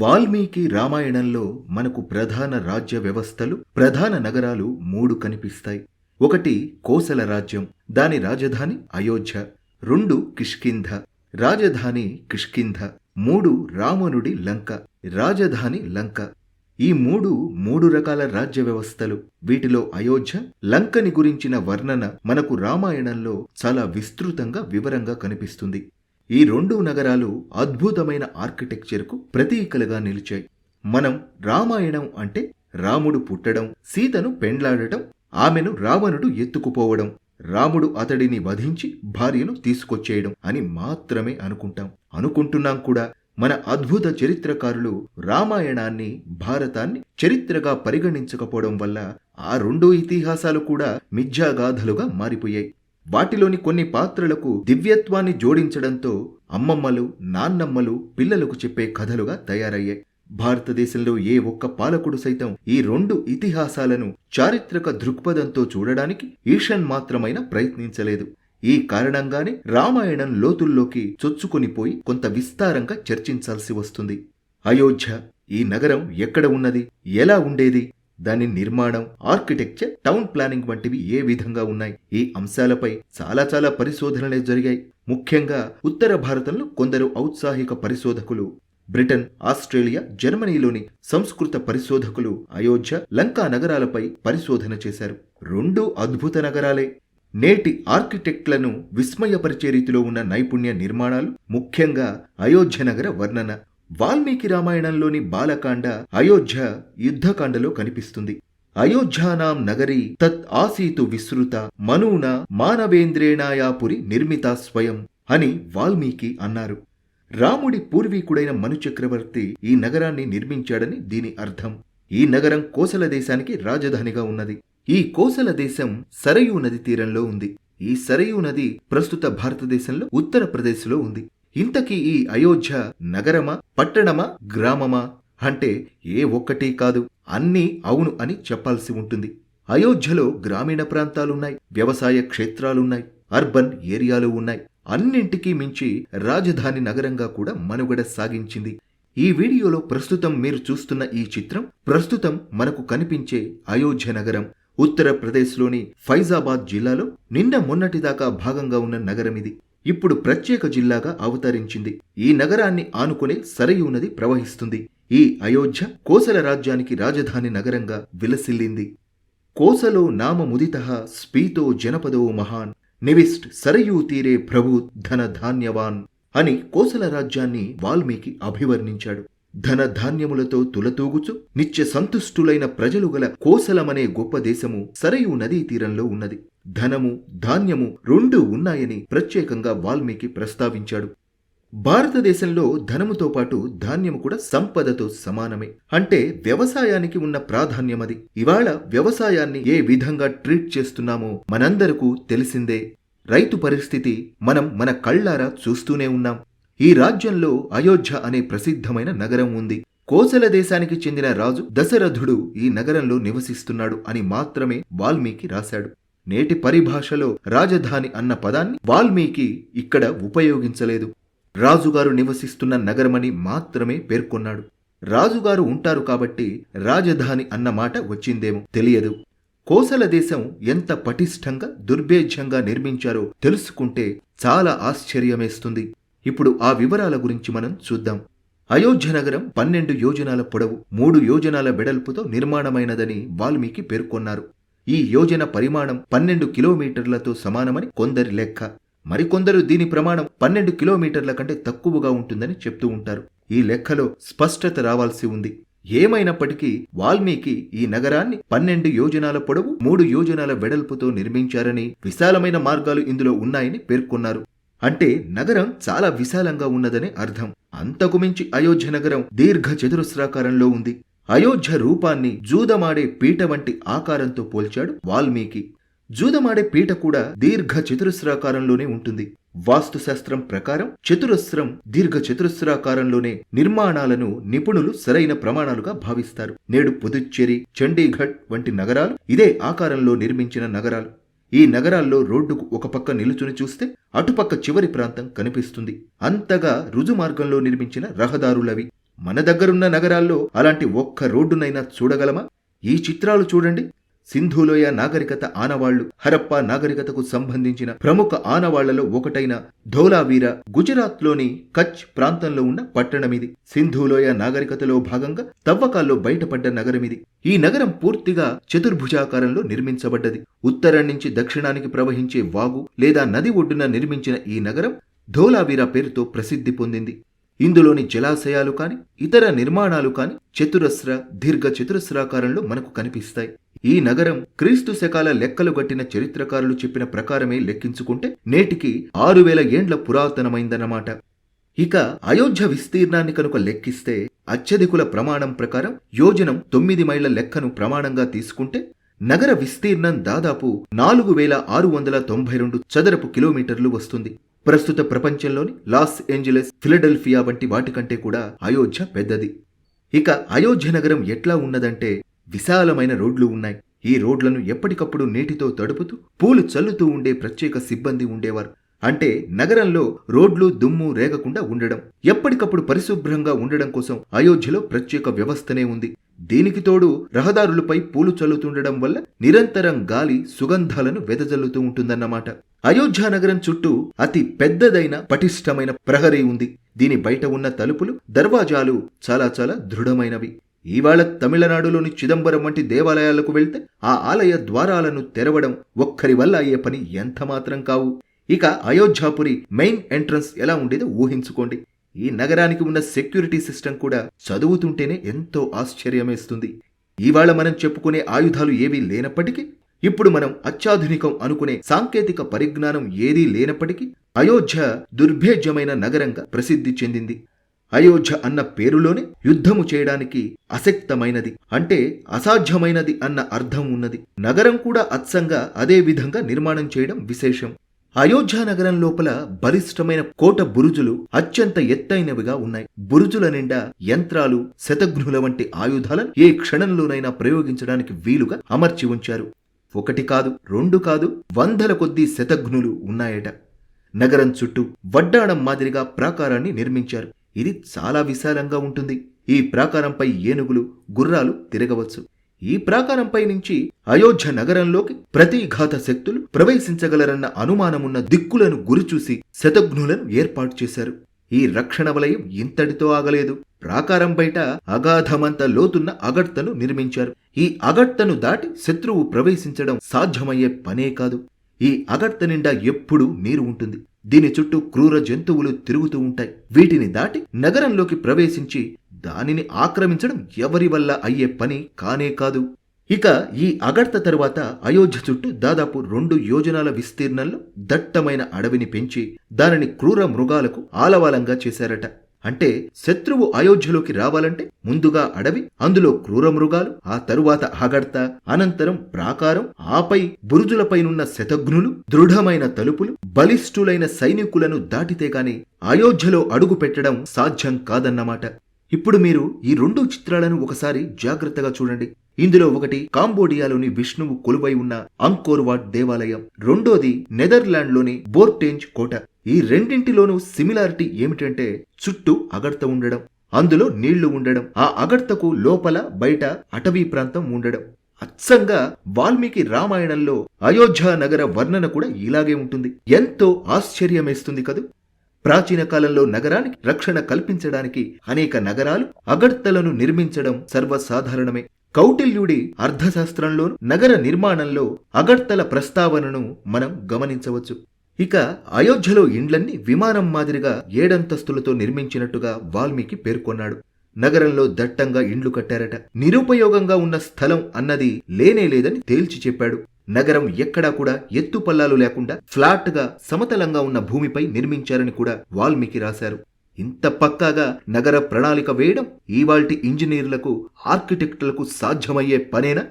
వాల్మీకి రామాయణంలో మనకు ప్రధాన రాజ్య వ్యవస్థలు ప్రధాన నగరాలు మూడు కనిపిస్తాయి. ఒకటి కోసల రాజ్యం దాని రాజధాని అయోధ్య రెండు కిష్కింధ రాజధాని కిష్కింధ మూడు రావణుడి లంక రాజధాని లంక. ఈ మూడు మూడు రకాల రాజ్య వ్యవస్థలు వీటిలో అయోధ్య లంకని గురించిన వర్ణన మనకు రామాయణంలో చాలా విస్తృతంగా వివరంగా కనిపిస్తుంది. ఈ రెండు నగరాలు అద్భుతమైన ఆర్కిటెక్చర్కు ప్రతీకలుగా నిలిచాయి. మనం రామాయణం అంటే రాముడు పుట్టడం సీతను పెండ్లాడటం ఆమెను రావణుడు ఎత్తుకుపోవడం రాముడు అతడిని వధించి భార్యను తీసుకొచ్చేయడం అని మాత్రమే అనుకుంటాం. అనుకుంటున్నాం కూడా మన అద్భుత చరిత్రకారులు రామాయణాన్ని భారతాన్ని చరిత్రగా పరిగణించకపోవడం వల్ల ఆ రెండు ఇతిహాసాలు కూడా మిథ్యాగాథలుగా మారిపోయాయి. వాటిలోని కొన్ని పాత్రలకు దివ్యత్వాన్ని జోడించడంతో అమ్మమ్మలు నాన్నమ్మలు పిల్లలకు చెప్పే కథలుగా తయారయ్యాయి. భారతదేశంలో ఏ ఒక్క పాలకుడు సైతం ఈ రెండు ఇతిహాసాలను చారిత్రక దృక్పథంతో చూడడానికి ఈషన్ మాత్రమైనా ప్రయత్నించలేదు. ఈ కారణంగానే రామాయణం లోతుల్లోకి చొచ్చుకొనిపోయి కొంత విస్తారంగా చర్చించాల్సి వస్తుంది. అయోధ్య ఈ నగరం ఎక్కడ ఉన్నది? ఎలా ఉండేది? దాని నిర్మాణం ఆర్కిటెక్చర్ టౌన్ ప్లానింగ్ వంటివి ఏ విధంగా ఉన్నాయి? ఈ అంశాలపై చాలా చాలా పరిశోధనలే జరిగాయి. ముఖ్యంగా ఉత్తర భారతంలో కొందరు ఔత్సాహిక పరిశోధకులు బ్రిటన్ ఆస్ట్రేలియా జర్మనీలోని సంస్కృత పరిశోధకులు అయోధ్య లంకా నగరాలపై పరిశోధన చేశారు. రెండు అద్భుత నగరాలే. నేటి ఆర్కిటెక్ట్లను విస్మయపరిచే రీతిలో ఉన్న నైపుణ్య నిర్మాణాలు ముఖ్యంగా అయోధ్య నగర వర్ణన వాల్మీకి రామాయణంలోని బాలకాండ అయోధ్య యుద్ధకాండలో కనిపిస్తుంది. అయోధ్యానాం నగరీ తత్ ఆసీతు విస్తృత మనూన మానవేంద్రేణాయాపురి నిర్మిత స్వయం అని వాల్మీకి అన్నారు. రాముడి పూర్వీకుడైన మనుచక్రవర్తి ఈ నగరాన్ని నిర్మించాడని దీని అర్థం. ఈ నగరం కోసల దేశానికి రాజధానిగా ఉన్నది. ఈ కోసల దేశం సరయూ నది తీరంలో ఉంది. ఈ సరయూ నది ప్రస్తుత భారతదేశంలో ఉత్తరప్రదేశ్లో ఉంది. ఇంతకీ ఈ అయోధ్య నగరమా పట్టణమా గ్రామమా? అంటే ఏ ఒక్కటి కాదు అన్నీ అవును అని చెప్పాల్సి ఉంటుంది. అయోధ్యలో గ్రామీణ ప్రాంతాలున్నాయి వ్యవసాయ క్షేత్రాలున్నాయి అర్బన్ ఏరియాలు ఉన్నాయి. అన్నింటికీ మించి రాజధాని నగరంగా కూడా మనుగడ సాగించింది. ఈ వీడియోలో ప్రస్తుతం మీరు చూస్తున్న ఈ చిత్రం ప్రస్తుతం మనకు కనిపించే అయోధ్య నగరం. ఉత్తరప్రదేశ్లోని ఫైజాబాద్ జిల్లాలో నిన్న మొన్నటిదాకా భాగంగా ఉన్న నగరం ఇది. ఇప్పుడు ప్రత్యేక జిల్లాగా అవతరించింది. ఈ నగరాన్ని ఆనుకునే సరయూ నది ప్రవహిస్తుంది. ఈ అయోధ్య కోసల రాజ్యానికి రాజధాని నగరంగా విలసిల్లింది. కోసలో నామముదిత స్పీతో జనపదో మహాన్. నివిస్ట్ సరయూ తీరే ప్రభు ధన ధాన్యవాన్ అని కోసల రాజ్యాన్ని వాల్మీకి అభివర్ణించాడు. ధన ధాన్యములతో తులతూగుచు నిత్య సంతుష్టులైన ప్రజలు గల కోసలమనే గొప్ప దేశము సరయు నదీ తీరంలో ఉన్నది. ధనము ధాన్యము రెండూ ఉన్నాయని ప్రత్యేకంగా వాల్మీకి ప్రస్తావించాడు. భారతదేశంలో ధనముతో పాటు ధాన్యము కూడా సంపదతో సమానమే. అంటే వ్యవసాయానికి ఉన్న ప్రాధాన్యమది. ఇవాళ వ్యవసాయాన్ని ఏ విధంగా ట్రీట్ చేస్తున్నామో మనందరకు తెలిసిందే. రైతు పరిస్థితి మనం మన కళ్ళారా చూస్తూనే ఉన్నాం. ఈ రాజ్యంలో అయోధ్య అనే ప్రసిద్ధమైన నగరం ఉంది. కోసల దేశానికి చెందిన రాజు దశరథుడు ఈ నగరంలో నివసిస్తున్నాడు అని మాత్రమే వాల్మీకి రాశాడు. నేటి పరిభాషలో రాజధాని అన్న పదాన్ని వాల్మీకి ఇక్కడ ఉపయోగించలేదు. రాజుగారు నివసిస్తున్న నగరమని మాత్రమే పేర్కొన్నాడు. రాజుగారు ఉంటారు కాబట్టి రాజధాని అన్న మాట వచ్చిందేమో తెలియదు. కోసల దేశం ఎంత పటిష్టంగా దుర్భేజ్యంగా నిర్మించారో తెలుసుకుంటే చాలా ఆశ్చర్యమేస్తుంది. ఇప్పుడు ఆ వివరాల గురించి మనం చూద్దాం. అయోధ్య నగరం పన్నెండు యోజనాల పొడవు మూడు యోజనాల వెడల్పుతో నిర్మాణమైనదని వాల్మీకి పేర్కొన్నారు. ఈ యోజన పరిమాణం పన్నెండు కిలోమీటర్లతో సమానమని కొందరి లెక్క. మరికొందరు దీని ప్రమాణం పన్నెండు కిలోమీటర్ల కంటే తక్కువగా ఉంటుందని చెప్తూ ఉంటారు. ఈ లెక్కలో స్పష్టత రావాల్సి ఉంది. ఏమైనప్పటికీ వాల్మీకి ఈ నగరాన్ని పన్నెండు యోజనాల పొడవు మూడు యోజనాల వెడల్పుతో నిర్మించారని విశాలమైన మార్గాలు ఇందులో ఉన్నాయని పేర్కొన్నారు. అంటే నగరం చాలా విశాలంగా ఉన్నదనే అర్థం. అంతకుమించి అయోధ్య నగరం దీర్ఘ చతురస్రాకారంలో ఉంది. అయోధ్య రూపాన్ని జూదమాడే పీట వంటి ఆకారంతో పోల్చాడు వాల్మీకి. జూదమాడే పీట కూడా దీర్ఘ చతురస్రాకారంలోనే ఉంటుంది. వాస్తుశాస్త్రం ప్రకారం చతురస్రం దీర్ఘ చతురస్రాకారంలోనే నిర్మాణాలను నిపుణులు సరైన ప్రమాణాలుగా భావిస్తారు. నేడు పుదుచ్చేరి చండీగఢ్ వంటి నగరాలు ఇదే ఆకారంలో నిర్మించిన నగరాలు. ఈ నగరాల్లో రోడ్డుకు ఒక పక్క నిలుచుని చూస్తే అటుపక్క చివరి ప్రాంతం కనిపిస్తుంది. అంతగా రుజుమార్గంలో నిర్మించిన రహదారులవి. మన దగ్గరున్న నగరాల్లో అలాంటి ఒక్క రోడ్డునైనా చూడగలమా? ఈ చిత్రాలు చూడండి. సింధులోయ నాగరికత ఆనవాళ్ళు హరప్పా నాగరికతకు సంబంధించిన ప్రముఖ ఆనవాళ్ళలో ఒకటైన ధోలావీర గుజరాత్లోని కచ్ ప్రాంతంలో ఉన్న పట్టణమిది సింధులోయ నాగరికతలో భాగంగా తవ్వకాల్లో బయటపడ్డ నగరమిది ఈ నగరం పూర్తిగా చతుర్భుజాకారంలో నిర్మించబడ్డది. ఉత్తరం నుంచి దక్షిణానికి ప్రవహించే వాగు లేదా నది ఒడ్డున నిర్మించిన ఈ నగరం ధోలావీర పేరుతో ప్రసిద్ధి పొందింది. ఇందులోని జలాశయాలు కాని ఇతర నిర్మాణాలు కాని చతురస్ర దీర్ఘ చతురస్రాకారంలో మనకు కనిపిస్తాయి. ఈ నగరం క్రీస్తు శకాల లెక్కలు గట్టిన చరిత్రకారులు చెప్పిన ప్రకారమే లెక్కించుకుంటే నేటికి ఆరు వేల ఏండ్ల పురాతనమైందన్నమాట. ఇక అయోధ్య విస్తీర్ణాన్ని కనుక లెక్కిస్తే అత్యధికుల ప్రమాణం ప్రకారం యోజనం తొమ్మిది మైళ్ళ లెక్కను ప్రమాణంగా తీసుకుంటే నగర విస్తీర్ణం దాదాపు నాలుగు వేల ఆరు వందల తొంభై రెండు చదరపు కిలోమీటర్లు వస్తుంది. ప్రస్తుత ప్రపంచంలోని లాస్ ఏంజలస్ ఫిలడెల్ఫియా వంటి వాటికంటే కూడా అయోధ్య పెద్దది. ఇక అయోధ్య నగరం ఎట్లా ఉన్నదంటే విశాలమైన రోడ్లు ఉన్నాయి. ఈ రోడ్లను ఎప్పటికప్పుడు నీటితో తడుపుతూ పూలు చల్లుతూ ఉండే ప్రత్యేక సిబ్బంది ఉండేవారు. అంటే నగరంలో రోడ్లు దుమ్ము రేగకుండా ఉండడం ఎప్పటికప్పుడు పరిశుభ్రంగా ఉండడం కోసం అయోధ్యలో ప్రత్యేక వ్యవస్థనే ఉంది. దీనికి తోడు రహదారులపై పూలు చల్లుతుండడం వల్ల నిరంతరం గాలి సుగంధాలను వెదజల్లుతూ ఉంటుందన్నమాట. అయోధ్య నగరం చుట్టూ అతి పెద్దదైన పటిష్టమైన ప్రహరీ ఉంది. దీని బయట ఉన్న తలుపులు దర్వాజాలు చాలా చాలా దృఢమైనవి. ఇవాళ తమిళనాడులోని చిదంబరం వంటి దేవాలయాలకు వెళ్తే ఆ ఆలయ ద్వారాలను తెరవడం ఒక్కరి వల్ల అయ్యే పని ఎంత మాత్రం కావు. ఇక అయోధ్యాపురి మెయిన్ ఎంట్రన్స్ ఎలా ఉండేదో ఊహించుకోండి. ఈ నగరానికి ఉన్న సెక్యూరిటీ సిస్టమ్ కూడా చదువుతుంటేనే ఎంతో ఆశ్చర్యమేస్తుంది. ఇవాళ మనం చెప్పుకునే ఆయుధాలు ఏవీ లేనప్పటికీ ఇప్పుడు మనం అత్యాధునికం అనుకునే సాంకేతిక పరిజ్ఞానం ఏదీ లేనప్పటికీ అయోధ్య దుర్భేజ్యమైన నగరంగా ప్రసిద్ధి చెందింది. అయోధ్య అన్న పేరులోనే యుద్ధము చేయడానికి అశక్తమైనది. అంటే అసాధ్యమైనది అన్న అర్థం ఉన్నది. నగరం కూడా అత్సంగా అదే విధంగా నిర్మాణం చేయడం విశేషం. అయోధ్య నగరం లోపల బలిష్టమైన కోట బురుజులు అత్యంత ఎత్తైనవిగా ఉన్నాయి. బురుజుల నిండా యంత్రాలు శతఘ్నుల వంటి ఆయుధాలను ఏ క్షణంలోనైనా ప్రయోగించడానికి వీలుగా అమర్చి ఉంచారు. ఒకటి కాదు రెండు కాదు వందల కొద్దీ శతఘ్నులు ఉన్నాయట. నగరం చుట్టూ వడ్డాణం మాదిరిగా ప్రాకారాన్ని నిర్మించారు. ఇది చాలా విశాలంగా ఉంటుంది. ఈ ప్రాకారంపై ఏనుగులు గుర్రాలు తిరగవచ్చు. ఈ ప్రాకారంపై నుంచి అయోధ్య నగరంలోకి ప్రతిఘాత శక్తులు ప్రవేశించగలరన్న అనుమానమున్న దిక్కులను గురిచూసి శతఘ్నులను ఏర్పాటు చేశారు. ఈ రక్షణ వలయం ఇంతటితో ఆగలేదు. ప్రాకారం బయట అగాధమంత లోతున్న అగడ్తను నిర్మించారు. ఈ అగడ్తను దాటి శత్రువు ప్రవేశించడం సాధ్యమయ్యే పనే కాదు. ఈ అగడ్త నిండా ఎప్పుడూ నీరు ఉంటుంది. దీని చుట్టూ క్రూర జంతువులు తిరుగుతూ ఉంటాయి. వీటిని దాటి నగరంలోకి ప్రవేశించి దానిని ఆక్రమించడం ఎవరి వల్ల అయ్యే పని కానే కాదు. ఇక ఈ అగడ్త తరువాత అయోధ్య చుట్టూ దాదాపు రెండు యోజనాల విస్తీర్ణంలో దట్టమైన అడవిని పెంచి దానిని క్రూర మృగాలకు ఆలవాలంగా చేశారట. అంటే శత్రువు అయోధ్యలోకి రావాలంటే ముందుగా అడవి అందులో క్రూర మృగాలు ఆ తరువాత అగడ్త అనంతరం ప్రాకారం ఆపై బురుజులపైనున్న శతఘ్నులు దృఢమైన తలుపులు బలిష్ఠులైన సైనికులను దాటితే గాని అయోధ్యలో అడుగు పెట్టడం సాధ్యం కాదన్నమాట. ఇప్పుడు మీరు ఈ రెండు చిత్రాలను ఒకసారి జాగ్రత్తగా చూడండి. ఇందులో ఒకటి కాంబోడియాలోని విష్ణువు కొలువై ఉన్న అంకోర్వాట్ దేవాలయం రెండోది నెదర్లాండ్లోని బోర్టేంజ్ కోట. ఈ రెండింటిలోనూ సిమిలారిటీ ఏమిటంటే చుట్టూ అగడ్త ఉండడం అందులో నీళ్ళు ఉండడం ఆ అగడ్తకు లోపల బయట అటవీ ప్రాంతం ఉండడం. అచ్చంగా వాల్మీకి రామాయణంలో అయోధ్య నగర వర్ణన కూడా ఇలాగే ఉంటుంది. ఎంతో ఆశ్చర్యమేస్తుంది కదూ! ప్రాచీన కాలంలో నగరానికి రక్షణ కల్పించడానికి అనేక నగరాలు అగడ్తలను నిర్మించడం సర్వసాధారణమే. కౌటిల్యుడి అర్థశాస్త్రంలోను నగర నిర్మాణంలో అగడ్తల ప్రస్తావనను మనం గమనించవచ్చు. ఇక అయోధ్యలో ఇండ్లన్నీ విమానం మాదిరిగా ఏడంతస్తులతో నిర్మించినట్టుగా వాల్మీకి పేర్కొన్నాడు. నగరంలో దట్టంగా ఇండ్లు కట్టారట. నిరుపయోగంగా ఉన్న స్థలం అన్నది లేనే లేదని తేల్చి చెప్పాడు. నగరం ఎక్కడా కూడా ఎత్తుపల్లాలు లేకుండా ఫ్లాట్గా సమతలంగా ఉన్న భూమిపై నిర్మించారని కూడా వాల్మీకి రాశారు. ఇంత పక్కాగా నగర ప్రణాళిక వేయడం ఇవాల్టి ఇంజనీర్లకు ఆర్కిటెక్టులకు సాధ్యమయ్యే పనేనా?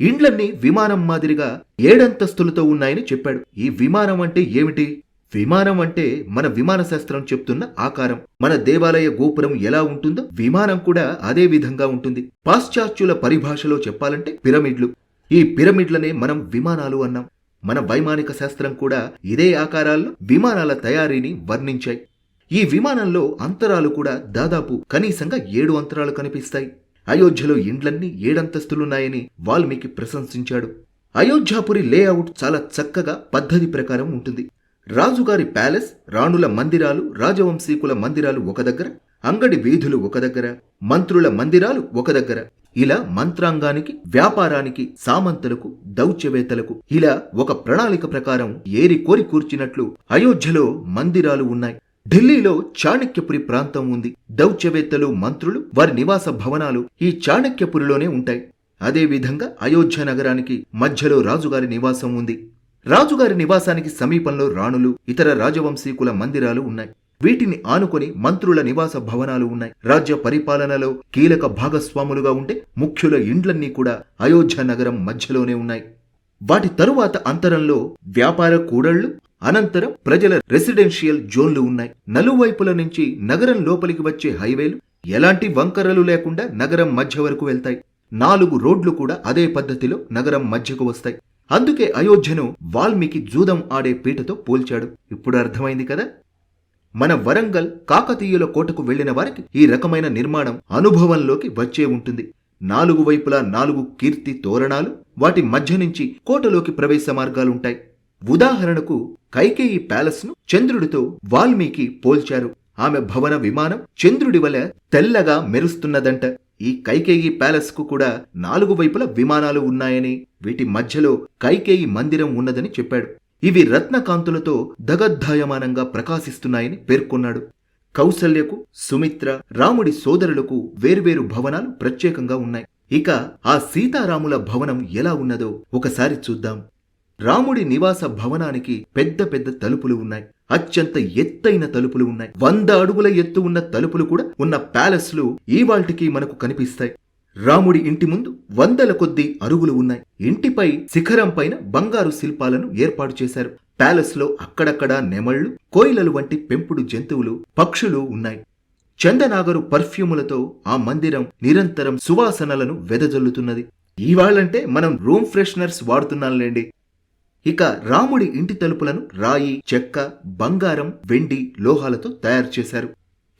ఇండ్లన్నీ విమానం మాదిరిగా ఏడంతస్తులతో ఉన్నాయని చెప్పాడు. ఈ విమానం అంటే ఏమిటి? విమానం అంటే మన విమాన శాస్త్రం చెప్తున్న ఆకారం. మన దేవాలయ గోపురం ఎలా ఉంటుందో విమానం కూడా అదే విధంగా ఉంటుంది. పాశ్చాత్యుల పరిభాషలో చెప్పాలంటే పిరమిడ్లు. ఈ పిరమిడ్లనే మనం విమానాలు అన్నాం. మన వైమానిక శాస్త్రం కూడా ఇదే ఆకారాల్లో విమానాల తయారీని వర్ణించాయి. ఈ విమానంలో అంతరాలు కూడా దాదాపు కనీసంగా ఏడు అంతరాలు కనిపిస్తాయి. అయోధ్యలో ఇండ్లన్నీ ఏడంతస్తులున్నాయని వాల్మీకి ప్రశంసించాడు. అయోధ్యాపురి లేఅవుట్ చాలా చక్కగా పద్ధతి ప్రకారం ఉంటుంది. రాజుగారి ప్యాలెస్ రాణుల మందిరాలు రాజవంశీకుల మందిరాలు ఒక దగ్గర అంగడి వీధులు ఒక దగ్గర మంత్రుల మందిరాలు ఒక దగ్గర. ఇలా మంత్రాంగానికి వ్యాపారానికి సామంతులకు దౌత్యవేత్తలకు ఇలా ఒక ప్రణాళిక ప్రకారం ఏరి కోరి కూర్చినట్లు అయోధ్యలో మందిరాలు ఉన్నాయి. ఢిల్లీలో చాణక్యపురి ప్రాంతం ఉంది. దౌత్యవేత్తలు మంత్రులు వారి నివాస భవనాలు ఈ చాణక్యపురిలోనే ఉంటాయి. అదేవిధంగా అయోధ్య నగరానికి మధ్యలో రాజుగారి నివాసం ఉంది. రాజుగారి నివాసానికి సమీపంలో రాణులు ఇతర రాజవంశీకుల మందిరాలు ఉన్నాయి. వీటిని ఆనుకొని మంత్రుల నివాస భవనాలు ఉన్నాయి. రాజ్య పరిపాలనలో కీలక భాగస్వాములుగా ఉండే ముఖ్యుల ఇండ్లన్నీ కూడా అయోధ్య నగరం మధ్యలోనే ఉన్నాయి. వాటి తరువాత అంతరంలో వ్యాపార కూడళ్ళు అనంతరం ప్రజల రెసిడెన్షియల్ జోన్లు ఉన్నాయి. నలువైపుల నుంచి నగరం లోపలికి వచ్చే హైవేలు ఎలాంటి వంకరలు లేకుండా నగరం మధ్య వరకు వెళ్తాయి. నాలుగు రోడ్లు కూడా అదే పద్ధతిలో నగరం మధ్యకు వస్తాయి. అందుకే అయోధ్యను వాల్మీకి జూదం ఆడే పీటతో పోల్చాడు. ఇప్పుడు అర్థమైంది కదా? మన వరంగల్ కాకతీయుల కోటకు వెళ్ళిన వారికి ఈ రకమైన నిర్మాణం అనుభవంలోకి వచ్చే ఉంటుంది. నాలుగు వైపులా నాలుగు కీర్తి తోరణాలు వాటి మధ్య నుంచి కోటలోకి ప్రవేశ మార్గాలుంటాయి. ఉదాహరణకు కైకేయి ప్యాలెస్ను చంద్రుడితో వాల్మీకి పోల్చారు. ఆమె భవన విమానం చంద్రుడి వలె తెల్లగా మెరుస్తున్నదంట. ఈ కైకేయి ప్యాలెస్కు కూడా నాలుగు వైపుల విమానాలు ఉన్నాయని వీటి మధ్యలో కైకేయి మందిరం ఉన్నదని చెప్పాడు. ఇవి రత్నకాంతులతో దగద్ధాయమానంగా ప్రకాశిస్తున్నాయని పేర్కొన్నాడు. కౌసల్యకు సుమిత్ర రాముడి సోదరులకు వేర్వేరు భవనాలు ప్రత్యేకంగా ఉన్నాయి. ఇక ఆ సీతారాముల భవనం ఎలా ఉన్నదో ఒకసారి చూద్దాం. రాముడి నివాస భవనానికి పెద్ద పెద్ద తలుపులు ఉన్నాయి. అత్యంత ఎత్తైన తలుపులు ఉన్నాయి. వంద అడుగుల ఎత్తు ఉన్న తలుపులు కూడా ఉన్న ప్యాలెస్లు ఈవాల్టికి మనకు కనిపిస్తాయి. రాముడి ఇంటి ముందు వందల కొద్దీ అరుగులు ఉన్నాయి. ఇంటిపై శిఖరం పైన బంగారు శిల్పాలను ఏర్పాటు చేశారు. ప్యాలెస్లో అక్కడక్కడా నెమళ్ళు కోయిలలు వంటి పెంపుడు జంతువులు పక్షులు ఉన్నాయి. చందనాగరు పర్ఫ్యూములతో ఆ మందిరం నిరంతరం సువాసనలను వెదజల్లుతున్నది. ఇవాళంటే మనం రూమ్ ఫ్రెషనర్స్ వాడుతున్నాంలేండి. ఇక రాముడి ఇంటి తలుపులను రాయి చెక్క బంగారం వెండి లోహాలతో తయారు చేశారు.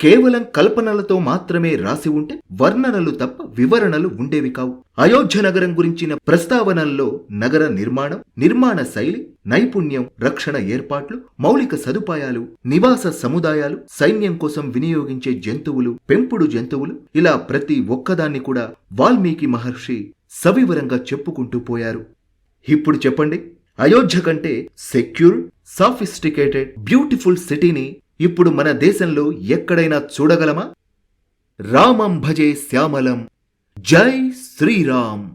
కేవలం కల్పనలతో మాత్రమే రాసి ఉంటే వర్ణనలు తప్ప వివరణలు ఉండేవి కావు. అయోధ్య నగరం గురించిన ప్రస్తావనల్లో నగర నిర్మాణం నిర్మాణ శైలి నైపుణ్యం రక్షణ ఏర్పాట్లు మౌలిక సదుపాయాలు నివాస సముదాయాలు సైన్యం కోసం వినియోగించే జంతువులు పెంపుడు జంతువులు ఇలా ప్రతి ఒక్కదాన్ని కూడా వాల్మీకి మహర్షి సవివరంగా చెప్పుకుంటూ పోయారు. ఇప్పుడు చెప్పండి అయోధ్య కంటే సెక్యూర్ సాఫిస్టికేటెడ్ బ్యూటిఫుల్ సిటీని ఇప్పుడు మన దేశంలో ఎక్కడైనా చూడగలమా? రామం భజే శ్యామలం. జై శ్రీరామ్.